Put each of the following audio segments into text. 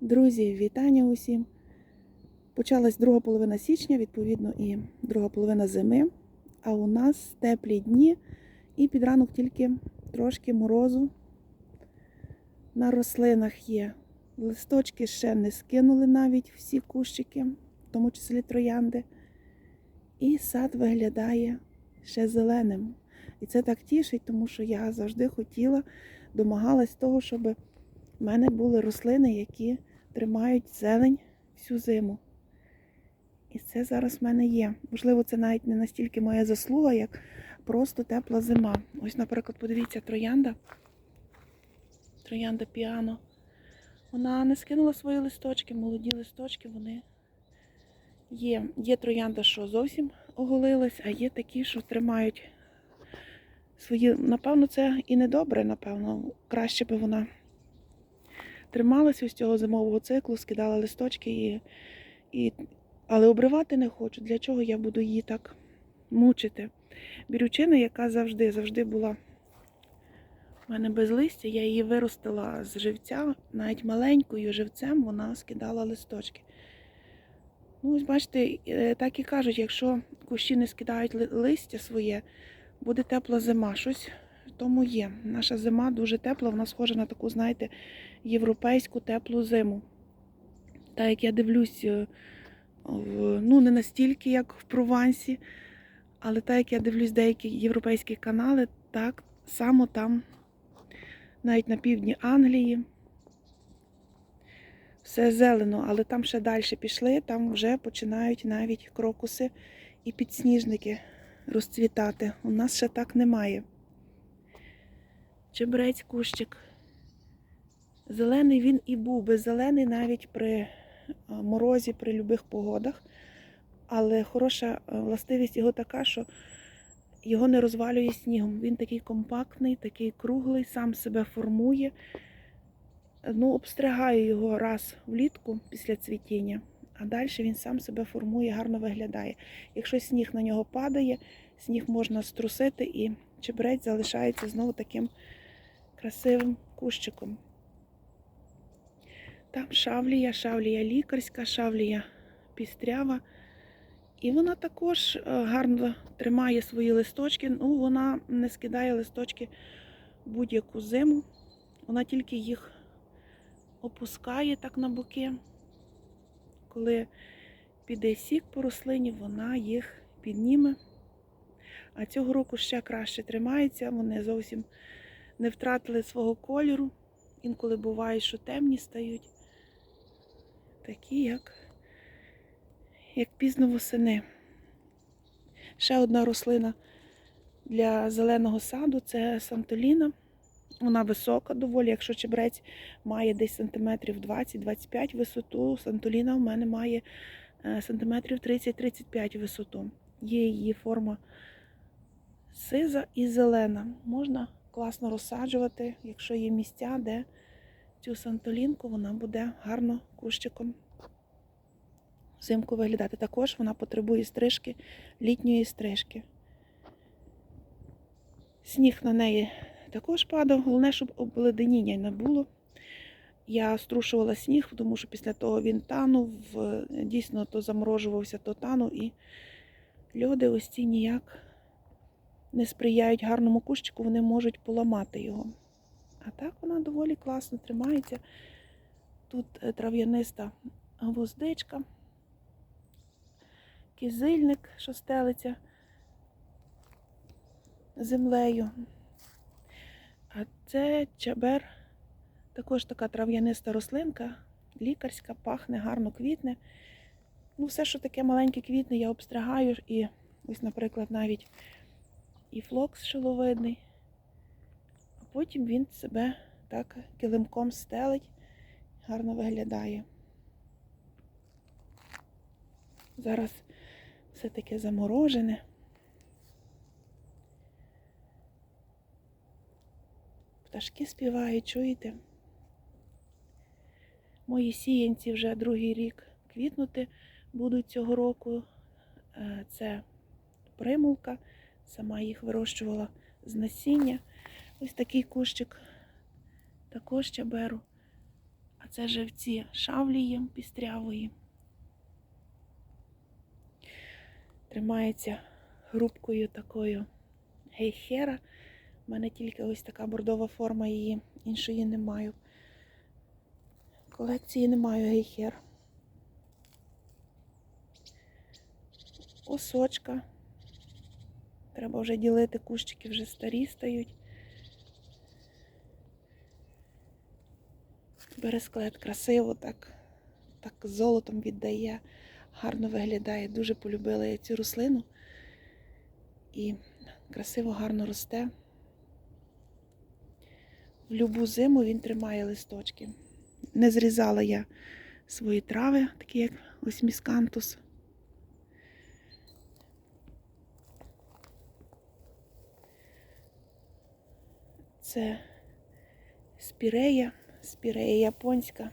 Друзі, вітання усім. Почалась друга половина січня, відповідно, і друга половина зими. А у нас теплі дні і під ранок тільки трошки морозу на рослинах є. Листочки ще не скинули навіть всі кущики, в тому числі троянди. І сад виглядає ще зеленим. І це так тішить, тому що я завжди хотіла, домагалась того, щоб в мене були рослини, які тримають зелень всю зиму. І це зараз в мене є. Можливо, це навіть не настільки моя заслуга, як просто тепла зима. Ось, наприклад, подивіться, троянда. Троянда піано. Вона не скинула свої листочки, молоді листочки, вони є. Є троянда, що зовсім оголилась, а є такі, що тримають свої. Напевно, це і не добре, напевно. Краще би вона трималася ось цього зимового циклу, скидала листочки, і, і... але обривати не хочу. Для чого я буду її так мучити? Бірючина, яка завжди, завжди була в мене без листя, я її виростила з живця, навіть маленькою живцем вона скидала листочки. Ну, ось бачите, е, так і кажуть, якщо кущі не скидають листя своє, буде тепла зима. Щось тому є. Наша зима дуже тепла, вона схожа на таку, знаєте, європейську теплу зиму. Та як я дивлюсь, е, ну не настільки, як в Провансі, але так як я дивлюсь деякі європейські канали, так само там, навіть на півдні Англії, все зелено, але там ще далі пішли, там вже починають навіть крокуси і підсніжники розцвітати. У нас ще так немає. Чебрець кущик. Зелений він і був би зелений навіть при е, морозі, при любих погодах. Але хороша е, властивість його така, що його не розвалює снігом. Він такий компактний, такий круглий, сам себе формує. Ну, обстригаю його раз влітку після цвітіння, а далі він сам себе формує, гарно виглядає. Якщо сніг на нього падає, сніг можна струсити і чебрець залишається знову таким красивим кущиком. Там шавлія, шавлія лікарська, шавлія пістрява. І вона також е, гарно тримає свої листочки. Ну, вона не скидає листочки будь-яку зиму. Вона тільки їх опускає так на боки. Коли піде сік по рослині, вона їх підніме. А цього року ще краще тримається, вони зовсім не втратили свого кольору. Інколи буває, що темні стають. Такі, як, як пізно восени. Ще одна рослина для зеленого саду це сантоліна. Вона висока доволі, якщо чебрець має десь сантиметрів 20-25 висоту, сантоліна в мене має е, сантиметрів 30-35 висоту. Є її форма сиза і зелена. Можна класно розсаджувати, якщо є місця, де цю сантолінку вона буде гарно кущиком взимку виглядати. Також вона потребує стрижки, літньої стрижки. Сніг на неї також падав, головне, щоб обледеніння не було. Я струшувала сніг, тому що після того він танув, е, дійсно то заморожувався, то танув, і льоди ось ці ніяк не сприяють гарному кущику, вони можуть поламати його. А так вона доволі класно тримається. Тут е, трав'яниста гвоздичка, кизильник, що стелиться землею. А це чабер, також така трав'яниста рослинка, лікарська, пахне, гарно квітне. Ну, все, що таке маленьке квітне, я обстригаю. І ось, наприклад, навіть і флокс шиловидний. А потім він себе так килимком стелить, гарно виглядає. Зараз все таке заморожене. Пташки співають, чуєте? Мої сіянці вже другий рік квітнути будуть цього року. Е, Це примулка, сама їх вирощувала з насіння. Ось такий кущик також чаберу. А А це живці шавлії пістрявої. Тримається грубкою такою гейхера. У мене тільки ось така бордова форма її, іншої не маю. Колекції не маю гейхер. Осочка. Треба вже ділити, кущики вже старі стають. Бересклет красиво так, так золотом віддає, гарно виглядає. Дуже полюбила я цю рослину. І красиво, гарно росте. В любу зиму він тримає листочки. Не зрізала я свої трави, такі як ось міскантус. Це спірея, спірея японська.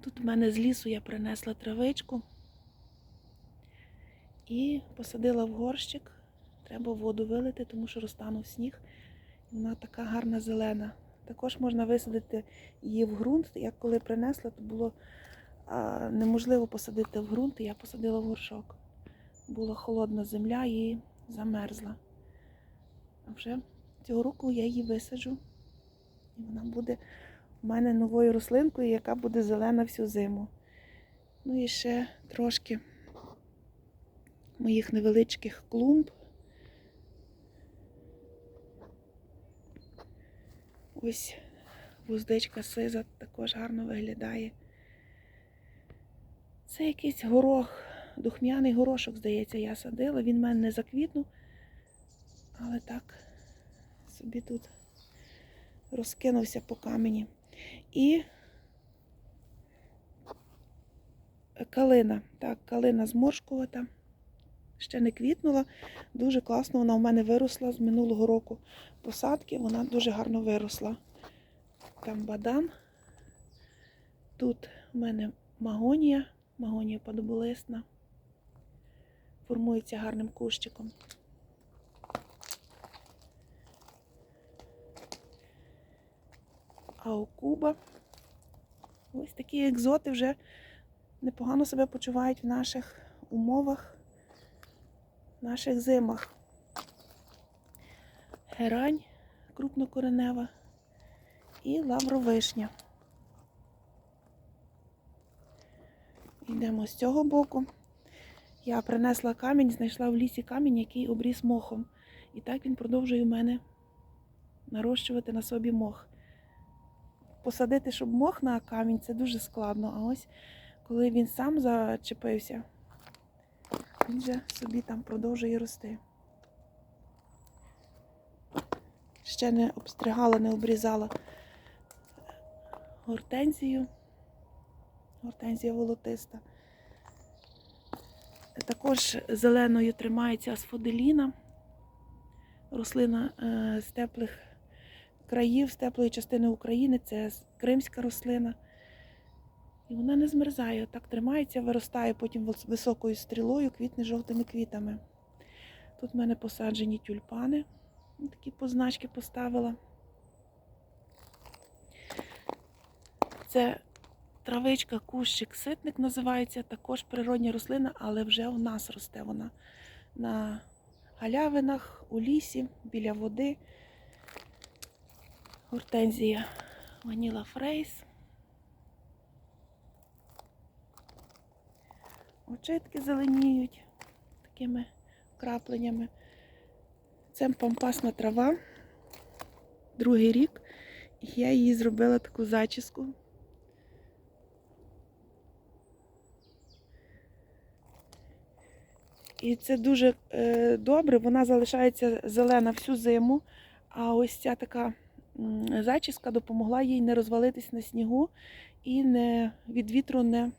Тут в мене з лісу я принесла травичку і посадила в горщик. Треба воду вилити, тому що розтанув сніг. Вона така гарна зелена. Також можна висадити її в ґрунт. Як коли принесла, то було неможливо посадити в ґрунт, і я посадила в горшок. Була холодна земля і замерзла. А вже цього року я її висаджу. І вона буде в мене новою рослинкою, яка буде зелена всю зиму. Ну і ще трошки моїх невеличких клумб. Ось вуздечка сиза також гарно виглядає. Це якийсь горох, духмяний горошок, здається, я садила. Він в мене не заквітнув, але так собі тут розкинувся по камені. І калина. Так, калина зморшкувата. Ще не квітнула. Дуже класно вона в мене виросла з минулого року посадки. Вона дуже гарно виросла. Там бадан. Тут в мене магонія, магонія подоболисна. Формується гарним кущиком. Аокуба. Ось такі екзоти вже непогано себе почувають в наших умовах, в наших зимах. Герань крупнокоренева і лавровишня. Йдемо з цього боку. Я принесла камінь, знайшла в лісі камінь, який обріс мохом. І так він продовжує у мене нарощувати на собі мох. Посадити, щоб мох на камінь, це дуже складно. А ось коли він сам зачепився, він же собі там продовжує рости. Ще не обстригала, не обрізала гортензію. Гортензія волотиста. Також зеленою тримається асфоделіна, рослина е, з теплих країв, з теплої частини України, це кримська рослина. І вона не змерзає, так тримається, виростає потім високою стрілою, квітне жовтими квітами. Тут в мене посаджені тюльпани, такі позначки поставила. Це травичка, кущик, ситник називається, також природня рослина, але вже у нас росте вона на галявинах, у лісі, біля води. Гортензія Ваніла Фрейс. Очитки зеленіють такими крапленнями. Це пампасна трава, другий рік. Я її зробила таку зачіску. І це дуже е, добре, вона залишається зелена всю зиму, а ось ця така зачіска допомогла їй не розвалитись на снігу і не, від вітру не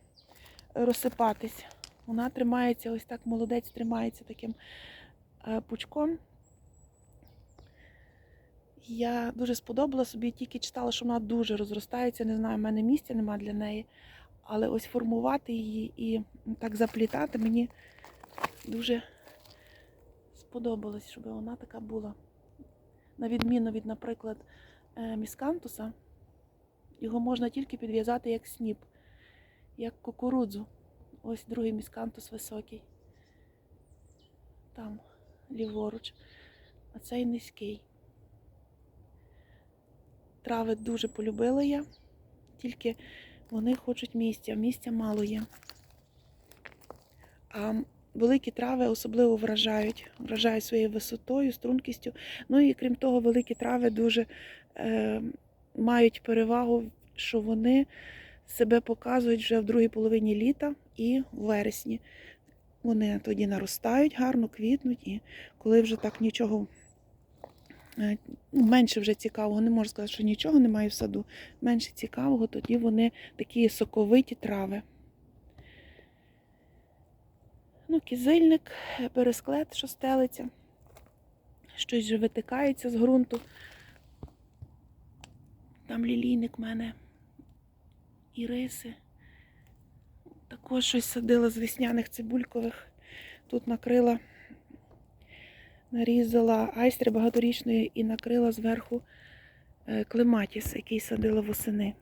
розсипатись. Вона тримається, ось так молодець тримається таким е, пучком. Я дуже сподобала собі, тільки читала, що вона дуже розростається. Не знаю, в мене місця нема для неї. Але ось формувати її і так заплітати мені дуже сподобалось, щоб вона така була. на відміну від, наприклад, е, міскантуса, його можна тільки підв'язати як сніп, як кукурудзу. Ось другий міскантус високий. Там, ліворуч. А цей низький. Трави дуже полюбила я, тільки вони хочуть місця, місця мало є. А великі трави особливо вражають, вражають своєю висотою, стрункістю. Ну і крім того, великі трави дуже е, мають перевагу, що вони себе показують вже в другій половині літа і в вересні. Вони тоді наростають, гарно квітнуть, і коли вже так нічого е, ну, менше вже цікавого, не можу сказати, що нічого немає в саду, менше цікавого, тоді вони такі соковиті трави. Ну, кізильник, пересклет, що стелиться, щось вже витикається з ґрунту. Там лілійник в мене, іриси. Також щось садила з весняних цибулькових. Тут накрила, нарізала айстри багаторічної і накрила зверху е, клематіс, який садила восени.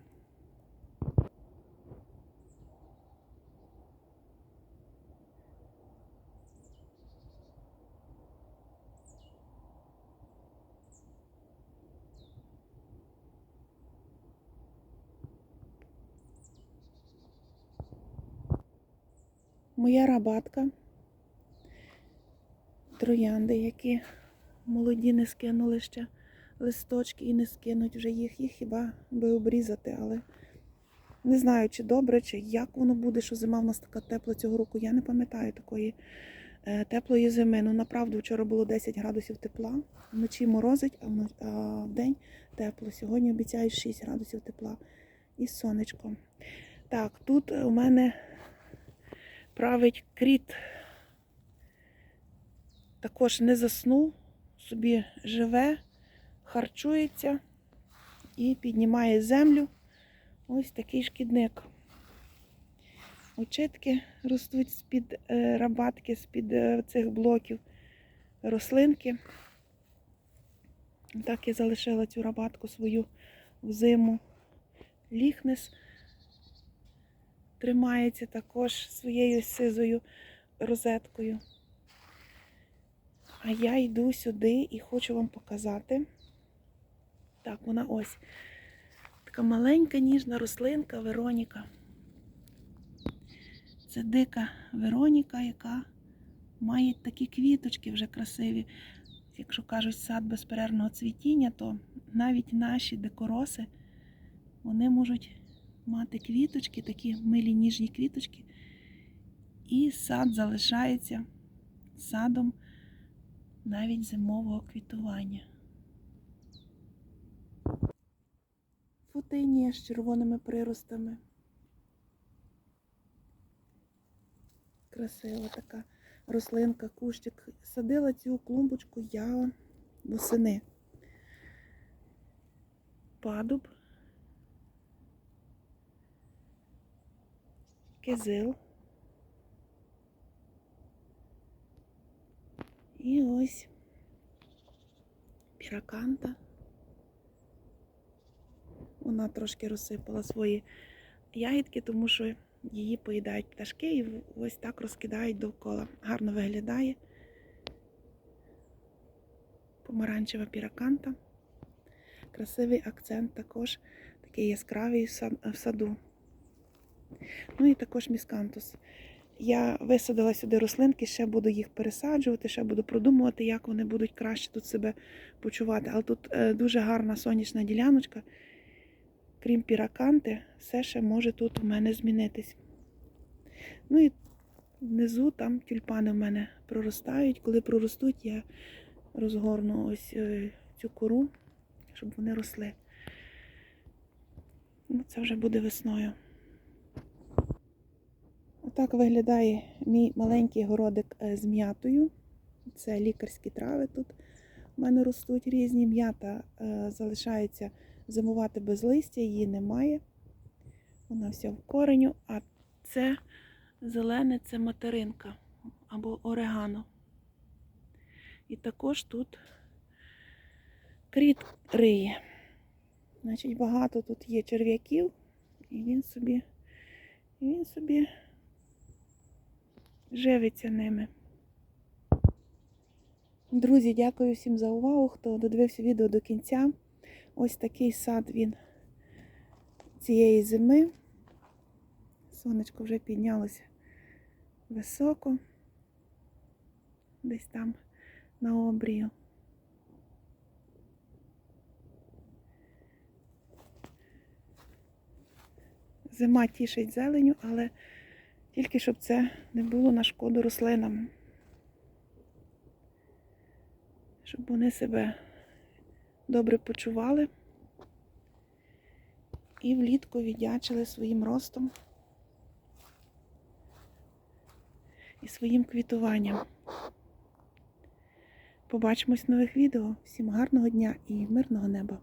Моя рабатка. Троянди, які молоді не скинули ще листочки і не скинуть вже їх. Їх хіба би обрізати, але не знаю, чи добре, чи як воно буде, що зима в нас така тепла цього року. Я не пам'ятаю такої е, теплої зими. Ну, направду, вчора було 10 градусів тепла, вночі морозить, а а вдень тепло. Сьогодні обіцяють 6 градусів тепла і сонечко. Так, тут у мене править кріт. Також не заснув, собі живе, харчується і піднімає землю. Ось такий шкідник. Очитки ростуть з-під е, рабатки, з-під е, цих блоків рослинки. Так я залишила цю рабатку свою в зиму. Ліхнес тримається також своєю сизою розеткою. А я йду сюди і хочу вам показати. Так, вона ось. Така маленька ніжна рослинка Вероніка. Це дика Вероніка, яка має такі квіточки вже красиві. Якщо кажуть сад безперервного цвітіння, то навіть наші декороси вони можуть мати квіточки, такі милі ніжні квіточки. І сад залишається садом навіть зимового квітування. Футинія з червоними приростами. Красива така рослинка, кущик. Садила цю клумбочку я восени. Падуб. Кизил. І ось піраканта. Вона трошки розсипала свої ягідки, тому що її поїдають пташки і ось так розкидають довкола. Гарно виглядає. Помаранчева піраканта. Красивий акцент також такий яскравий в саду. Ну і також міскантус. Я висадила сюди рослинки, ще буду їх пересаджувати, ще буду продумувати, як вони будуть краще тут себе почувати. Але тут е, дуже гарна сонячна діляночка. Крім піраканти, все ще може тут у мене змінитись. Ну і внизу там тюльпани в мене проростають. Коли проростуть, я розгорну ось е, цю кору, щоб вони росли. Ну, це вже буде весною. Отак виглядає мій маленький городик е, з м'ятою. Це лікарські трави тут у мене ростуть різні. М'ята е, залишається зимувати без листя, її немає. Вона вся в кореню, а це зелене це материнка або орегано. І також тут кріт риє. Значить, багато тут є черв'яків, і він собі, і він собі живиться ними. Друзі, дякую всім за увагу, хто додивився відео до кінця. Ось такий сад він цієї зими. Сонечко вже піднялося високо, десь там на обрію. Зима тішить зеленю, але тільки щоб це не було на шкоду рослинам. Щоб вони себе добре почували і влітку віддячили своїм ростом і своїм квітуванням. Побачимось в нових відео. Всім гарного дня і мирного неба!